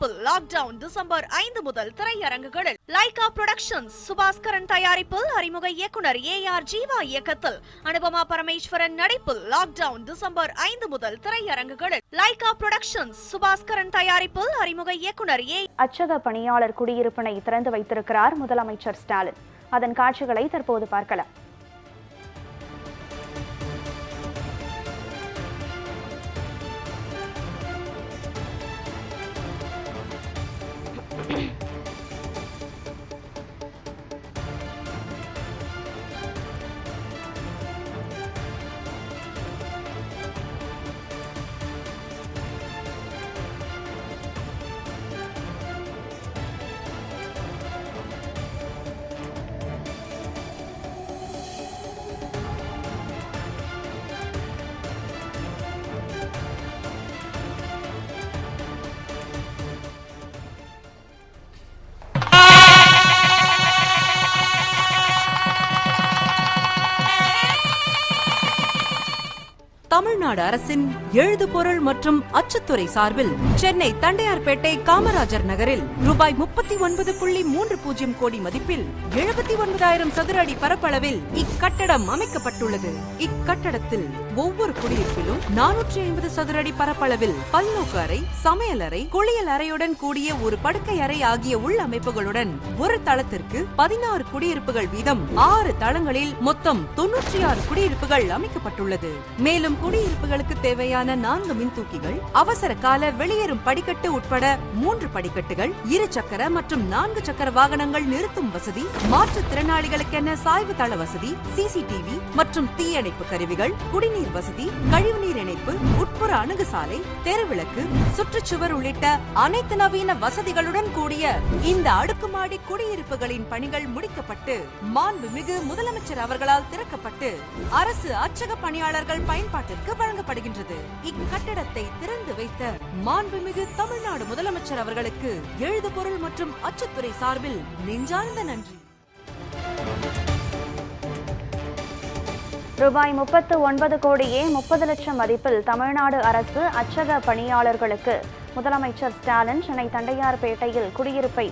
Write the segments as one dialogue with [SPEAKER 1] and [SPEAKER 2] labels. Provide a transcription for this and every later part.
[SPEAKER 1] நடிப்பில் lockdown December ஐந்து முதல் திரையரங்குகளில். லைகா புரொடக்ஷன்ஸ் சுபாஸ்கரன் தயாரிப்பில் அறிமுக இயக்குனர் ஏ ஆர் ஜீவா இயக்கத்தில். அனுபமா பரமேஸ்வரன் நடிப்பில் லாக்டவுன் டிசம்பர் ஐந்து முதல் திரையரங்குகளில். லைகா புரொடக்ஷன்ஸ் சுபாஸ்கரன் தயாரிப்பில் அறிமுக இயக்குனர் ஏ
[SPEAKER 2] அச்சக பணியாளர் குடியிருப்பினை திறந்து வைத்திருக்கிறார் முதலமைச்சர் ஸ்டாலின். அதன் காட்சிகளை தற்போது பார்க்கலாம். Thank you.
[SPEAKER 3] தமிழ்நாடு அரசின் எழுதுபொருள் மற்றும் அச்சுத்துறை சார்பில் சென்னை தண்டையார்பேட்டை காமராஜர் நகரில் ரூபாய் முப்பத்தி ஒன்பது புள்ளி மூன்று பூஜ்ஜியம் கோடி மதிப்பில் எழுபத்தி ஒன்பதாயிரம் சதுர அடி பரப்பளவில் இக்கட்டடம் அமைக்கப்பட்டுள்ளது. இக்கட்டடத்தில் ஒவ்வொரு குடியிருப்பிலும் நானூற்றி ஐம்பது சதுர அடி பரப்பளவில் பல்நோக்கு அறை சமையலறை குளியல் அறையுடன் கூடிய ஒரு படுக்கை அறை ஆகிய உள்ளமைப்புகளுடன் ஒரு தளத்திற்கு பதினாறு குடியிருப்புகள் வீதம் ஆறு தளங்களில் மொத்தம் தொன்னூற்றி ஆறு குடியிருப்புகள் அமைக்கப்பட்டுள்ளது. மேலும் குடியிருப்புகளுக்கு தேவையான நான்கு மின்தூக்கிகள் அவசர கால வெளியேறும் படிக்கட்டு உட்பட மூன்று படிக்கட்டுகள் இரு சக்கர மற்றும் நான்கு சக்கர வாகனங்கள் நிறுத்தும் வசதி மாற்றுத்திறனாளிகளுக்கென சாய்வு தள வசதி சிசிடிவி மற்றும் தீயணைப்பு கருவிகள் குடிநீர் வசதி கழிவுநீர் இணைப்பு உட்புற அணுகுசாலை தெருவிளக்கு சுற்றுச்சுவர் உள்ளிட்ட அனைத்து நவீன வசதிகளுடன் கூடிய இந்த அடுக்குமாடி குடியிருப்புகளின் பணிகள் முடிக்கப்பட்டு மாண்புமிகு முதலமைச்சர் அவர்களால் திறக்கப்பட்டு அரசு அச்சக பணியாளர்கள் பயன்பாட்டிற்கு வழங்கப்படுகின்றது. இக்கட்டடத்தை திறந்து வைத்த மாண்புமிகு தமிழ்நாடு முதலமைச்சர் அவர்களுக்கு எழுதுபொருள் மற்றும் அச்சுத்துறை சார்பில் நெஞ்சார்ந்த நன்றி.
[SPEAKER 2] ரூபாய் முப்பத்து ஒன்பது கோடியே முப்பது லட்சம் மதிப்பில் தமிழ்நாடு அரசு அச்சக பணியாளர்களுக்கு முதலமைச்சர் ஸ்டாலின் சென்னை தண்டையார்பேட்டையில் குடியிருப்பை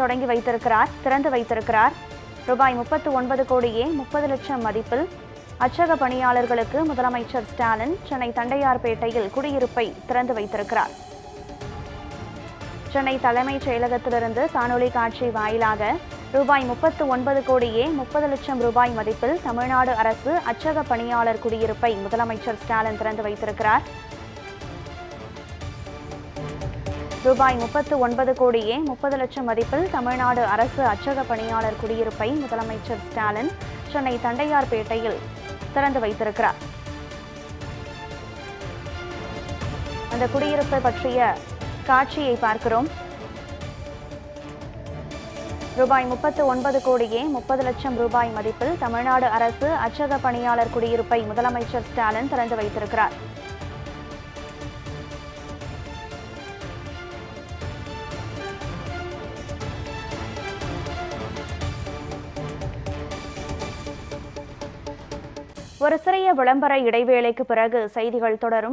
[SPEAKER 2] தொடங்கி வைத்திருக்கிறார் திறந்து வைத்திருக்கிறார். ரூபாய் முப்பத்து ஒன்பது கோடியே முப்பது லட்சம் மதிப்பில் அச்சக பணியாளர்களுக்கு முதலமைச்சர் ஸ்டாலின் சென்னை தண்டையார்பேட்டையில் குடியிருப்பை திறந்து வைத்திருக்கிறார். சென்னை தலைமைச் செயலகத்திலிருந்து காணொலி காட்சி வாயிலாக ரூபாய் முப்பத்து ஒன்பது கோடியே முப்பது லட்சம் ரூபாய் மதிப்பில் தமிழ்நாடு அரசு அச்சக பணியாளர் குடியிருப்பை முதலமைச்சர் ஸ்டாலின் திறந்து வைத்திருக்கிறார். ரூபாய் முப்பத்து ஒன்பது கோடியே முப்பது லட்சம் மதிப்பில் தமிழ்நாடு அரசு அச்சக பணியாளர் குடியிருப்பை முதலமைச்சர் ஸ்டாலின் சென்னை தண்டையார்பேட்டையில் திறந்து வைத்திருக்கிறார். அந்த குடியிருப்பை பற்றிய காட்சியை பார்க்கிறோம். ரூபாய் முப்பத்து ஒன்பது கோடியே முப்பது லட்சம் ரூபாய் மதிப்பில் தமிழ்நாடு அரசு அச்சக பணியாளர் குடியிருப்பை முதலமைச்சர் ஸ்டாலின் திறந்து வைத்திருக்கிறார். ஒரு சிறிய விளம்பர இடைவேளைக்கு பிறகு செய்திகள் தொடரும்.